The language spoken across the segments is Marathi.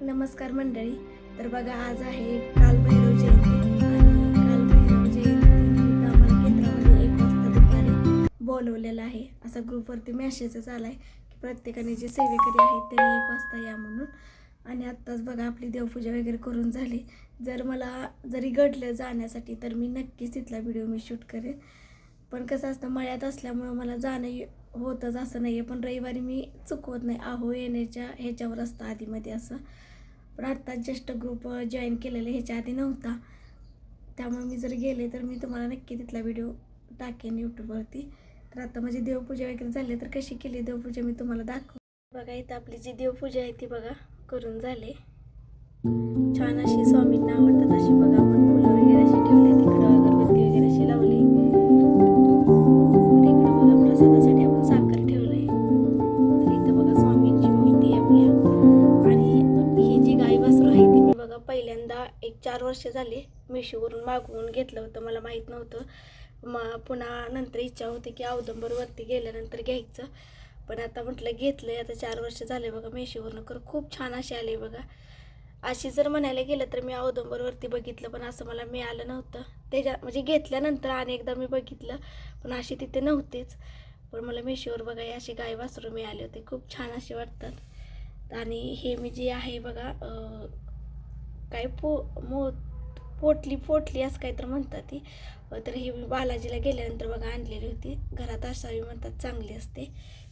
नमस्कार मंडळी. तर बघा आज आहे कालभैरव जयंती आणि कालभैरव जयंतीनिमित्त आम्हाला केंद्रामध्ये एक वाजता दुपारी बोलवलेलं आहे. असा ग्रुपवरती मेसेजच आला आहे की प्रत्येकाने जे सेवेकरी आहेत त्यांनी एक वाजता या म्हणून. आणि आत्ताच बघा आपली देवपूजा वगैरे करून झाली. जर मला जरी घडलं जाण्यासाठी तर मी नक्कीच तिथला व्हिडिओ मी शूट करेन. पण कसं असतं मळ्यात असल्यामुळं मला जाणं ये- होतच असं नाही आहे पण रविवारी मी चुकवत नाही. आहो येण्याच्या ह्याच्यावर असतं आधीमध्ये असं. पण आत्ता जस्ट ग्रुप जॉईन केलेला ह्याच्या आधी नव्हता. त्यामुळे मी जर गेले तर मी तुम्हाला नक्की तिथला व्हिडिओ टाकेन यूट्यूबवरती तर आता माझी देवपूजा वगैरे झाली तर कशी केली देवपूजा मी तुम्हाला दाखव. बघा इथं आपली जी देवपूजा आहे ती बघा करून झाले. छान अशी स्वामींना आवडतात अशी बघा आपण फुलं वगैरे अशी ठेवली तिकडे वर्ष झाली मिशोवरून मागवून घेतलं होतं मला माहीत नव्हतं. मग पुन्हा नंतर इच्छा होती की औदंबरवरती गेल्यानंतर घ्यायचं. पण आता म्हटलं घेतलं आहे आता चार वर्ष झाले बघा मेशोवरनं. कर खूप छान असे आले बघा. अशी जर म्हणायला गेलं तर मी औदंबरवरती बघितलं पण असं मला मिळालं नव्हतं. त्याच्या म्हणजे घेतल्यानंतर अनेकदा मी बघितलं पण अशी तिथे नव्हतेच. पण मला मेशोवर बघा हे अशी गाय वासरू मिळाले होते. खूप छान असे वाटतात. आणि हे मी जे आहे बघा काय पो मो पोटली पोटली असं काय तर म्हणतात ती. तर ही मी बालाजीला गेल्यानंतर बघा आणलेली होती. घरात असावी म्हणतात चांगली असते.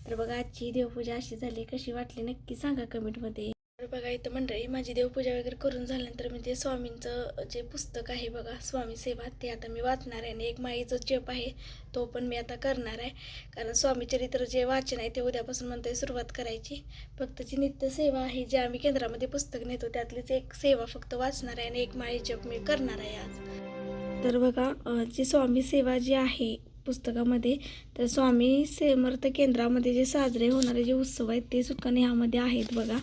तर बघा आजची देवपूजा अशी झाली. कशी वाटली नक्की सांगा कमेंटमध्ये. बघा इथं मंडळी माझी देवपूजा वगैरे करून झाल्यानंतर मी ते स्वामींचं जे पुस्तक आहे बघा स्वामी सेवा ते आता मी वाचणार आहे. आणि एक माईचं जप आहे तो पण मी आता करणार आहे. कारण स्वामी चरित्र जे वाचन आहे ते उद्यापासून म्हणतोय सुरुवात करायची. फक्त जी नित्य सेवा आहे जे आम्ही केंद्रामध्ये पुस्तक नेतो त्यातलीच एक सेवा फक्त वाचणार आहे आणि एक माळी जप मी करणार आहे आज. तर बघा जी स्वामी सेवा जी आहे पुस्तकामध्ये तर स्वामी समर्थ केंद्रामध्ये जे साजरे होणारे जे उत्सव आहेत ते सुद्धा ह्यामध्ये आहेत बघा.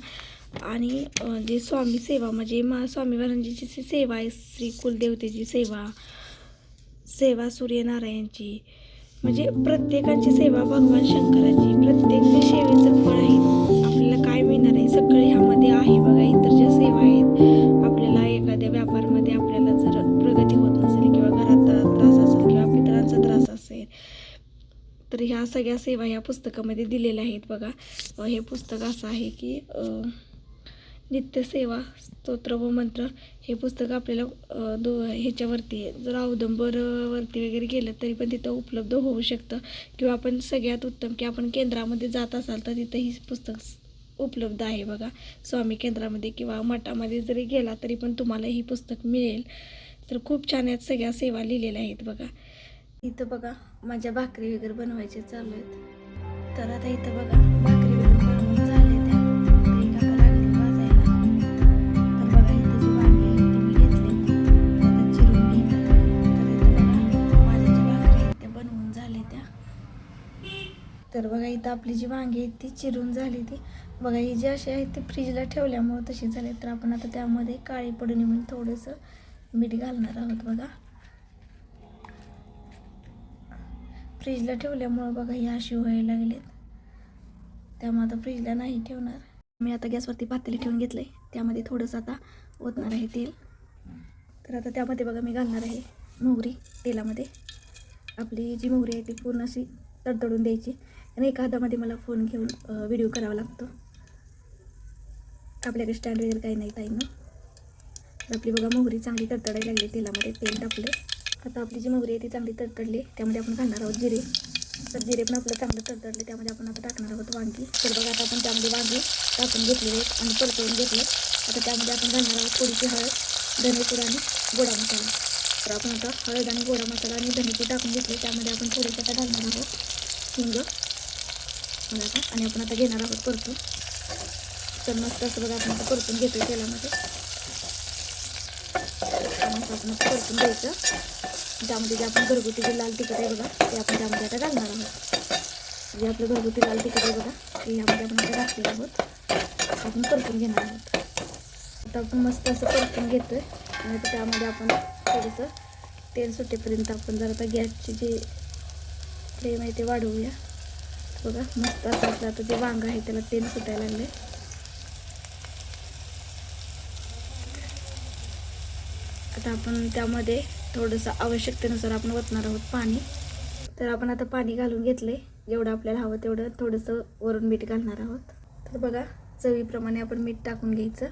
आणि जे स्वामी सेवा म्हणजे मा स्वामी महाराजांची जी सेवा आहे श्री कुलदेवतेची सेवा सेवा सूर्यनारायणची म्हणजे प्रत्येकाची सेवा भगवान शंकराची प्रत्येक जे सेवेचं फळ आहे आपल्याला काय मिळणार आहे सगळे ह्यामध्ये आहे बघा. इतर ज्या सेवा आहेत आपल्याला एखाद्या व्यापारमध्ये आपल्याला जर प्रगती होत नसेल किंवा घरात त्रास असेल किंवा मित्रांचा त्रास असेल तर ह्या सगळ्या सेवा ह्या पुस्तकामध्ये दिलेल्या आहेत बघा. हे पुस्तक असं आहे की नित्यसेवा स्तोत्र व मंत्र हे पुस्तक आपल्याला दो ह्याच्यावरती आहे. जर औदंबरवरती वगैरे गेलं तरी पण तिथं उपलब्ध होऊ शकतं. किंवा आपण सगळ्यात उत्तम की आपण केंद्रामध्ये जात असाल तर तिथं ही पुस्तक उपलब्ध आहे बघा. स्वामी केंद्रामध्ये किंवा मठामध्ये जरी गेला तरी पण तुम्हाला ही पुस्तक मिळेल. तर खूप छान यात सगळ्या सेवा लिहिलेल्या आहेत बघा. इथं बघा माझ्या भाकरी वगैरे बनवायचे चालू आहेत. तर आता इथं बघा भाकरी तर बघा इथं आपली जी वांगी आहेत ती चिरून झाली ती. बघा ही जी अशी आहे ती फ्रीजला ठेवल्यामुळं तशी झाली. तर आपण आता त्यामध्ये काळी पडू नये म्हणून थोडंसं मीठ घालणार आहोत बघा. फ्रीजला ठेवल्यामुळं बघा ही अशी व्हायला लागलीत. त्यामुळे आता फ्रीजला नाही ठेवणार. मी आता गॅसवरती पातेली ठेवून घेतलं आहे त्यामध्ये थोडंसं आता ओतणार आहे तेल. तर आता त्यामध्ये बघा मी घालणार आहे मोहरी तेलामध्ये. आपली जी मोहरी आहे ती पूर्ण अशी तडतडून द्यायची. आणि एका हातामध्ये मला फोन घेऊन व्हिडिओ करावा लागतो. आपल्याकडे स्टँड वगैरे काही नाही ताईनं. तर आपली बघा मोहरी चांगली तडतडायला लागली तेलामध्ये तेल टाकले आता आपली जी मोहरी आहे ती चांगली तडतडली त्यामध्ये आपण घालणार आहोत जिरे. तर जिरे पण आपलं चांगलं तडतडले त्यामध्ये आपण आता टाकणार आहोत वांगी. तर बघा आता आपण त्यामध्ये वांगी टाकून घेतलेले आहेत आणि परतवून घेतले आता त्यामध्ये आपण घालणार आहोत थोडीशी हळद धनेपूड आणि गोडा मसाला तर आपण आता हळद आणि गोडा मसाला आणि धनेपूड टाकून घेतली. त्यामध्ये आपण थोडेसे आता घालणार आहोत. हिंग. बघा आता. आणि आपण आता घेणार आहोत परतून. तर मस्त असं बघा आपण परतून घेतोय तेलामध्ये. आपण परतून द्यायचं त्यामध्ये जे आपण घरगुती जे लाल तिखट आहे बघा ते आपण त्यामध्ये आता घालणार आहोत. जे आपलं घरगुती लाल तिखट आहे बघा ते यामध्ये आपण आता घातले आहोत. आपण परतून घेणार आहोत. आता आपण मस्त असं परतून घेतोय. आणि त्यामध्ये आपण थोडंसं तेल सुटेपर्यंत आपण जर आता गॅसची जे फ्लेम आहे ते वाढवूया. बघा मस्त असं आपलं आता जे वांग आहे त्याला तेल सुटायला लागले आता आपण त्यामध्ये थोडंसं आवश्यकतेनुसार आपण ओतणार आहोत पाणी. तर आपण आता पाणी घालून घेतले जेवढं आपल्याला हवं तेवढं थोडंसं वरून मीठ घालणार आहोत. तर बघा चवीप्रमाणे आपण मीठ टाकून घ्यायचं.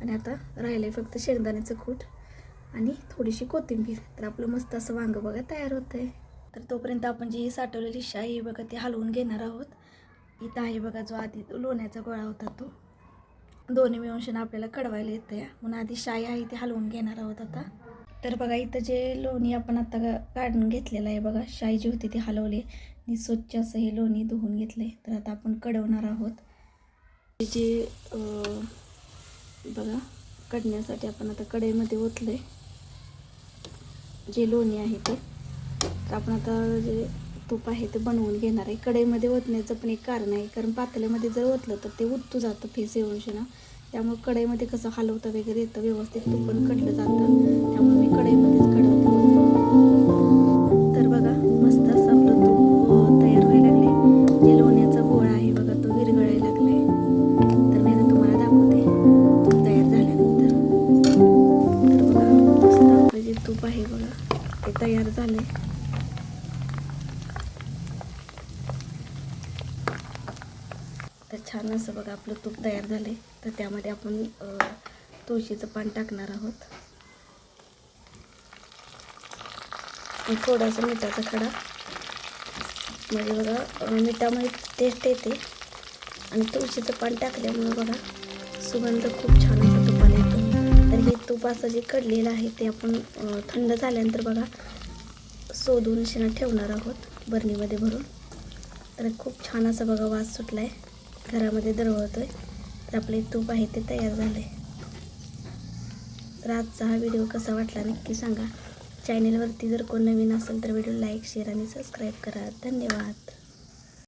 आणि आता राहिलं फक्त शेंगदाण्याचं कूट. आणि थोडीशी कोथिंबीर. तर आपलं मस्त असं वांगं बघा तयार होतं आहे तर तोपर्यंत आपण जी साठवलेली शाई बघा ती हलवून घेणार आहोत. इथं आहे बघा जो आधी लोण्याचा गोळा होता तो. दोन्ही मिळून आपल्याला कडवायला येतं आहे म्हणून आधी शाई आहे ती हलवून घेणार आहोत आता. तर बघा इथं जे लोणी आपण आता काढून घेतलेलं आहे बघा शाई जी होती ती हलवली आणि स्वच्छ असं हे लोणी धुवून घेतले तर आता आपण कडवणार आहोत. जे बघा कडण्यासाठी आपण आता कढईमध्ये आहे जे लोणी आहे ते. तर आपण आता जे तूप आहे ते बनवून घेणार आहे. कढईमध्ये ओतण्याचं पण एक कारण आहे. कारण पातेल्यामध्ये जर ओतलं तर ते उतू जातं फेस येऊन ना त्यामुळे कढईमध्ये कसं हलवतं वगैरे येतं व्यवस्थित तूप पण कडलं जातं. त्यामुळे मी कढईमध्येच कडवते. तूप आहे बघा. ते तयार झाले. तर छान असं बघा आपलं तूप तयार झाले. तर त्यामध्ये आपण तुळशीचं पान टाकणार आहोत. थोडासा मिठाचा खडा. म्हणजे बघा मिठामध्ये टेस्ट येते. आणि तुळशीचं पान टाकल्यामुळे बघा सुगंध खूप छान असतो म्हणजे तूप असं जे कडलेलं आहे ते आपण थंड झाल्यानंतर बघा सोदून शिना ठेवणार आहोत बरणीमध्ये भरून. तर खूप छान असा बघा वास सुटला आहे घरामध्ये दरवळतो आहे तर आपले तूप आहे ते तयार झाले. तर आजचा हा व्हिडिओ कसा वाटला नक्की सांगा. चॅनेलवरती जर कोण नवीन असेल तर व्हिडिओ लाईक शेअर आणि सबस्क्राईब करा. धन्यवाद.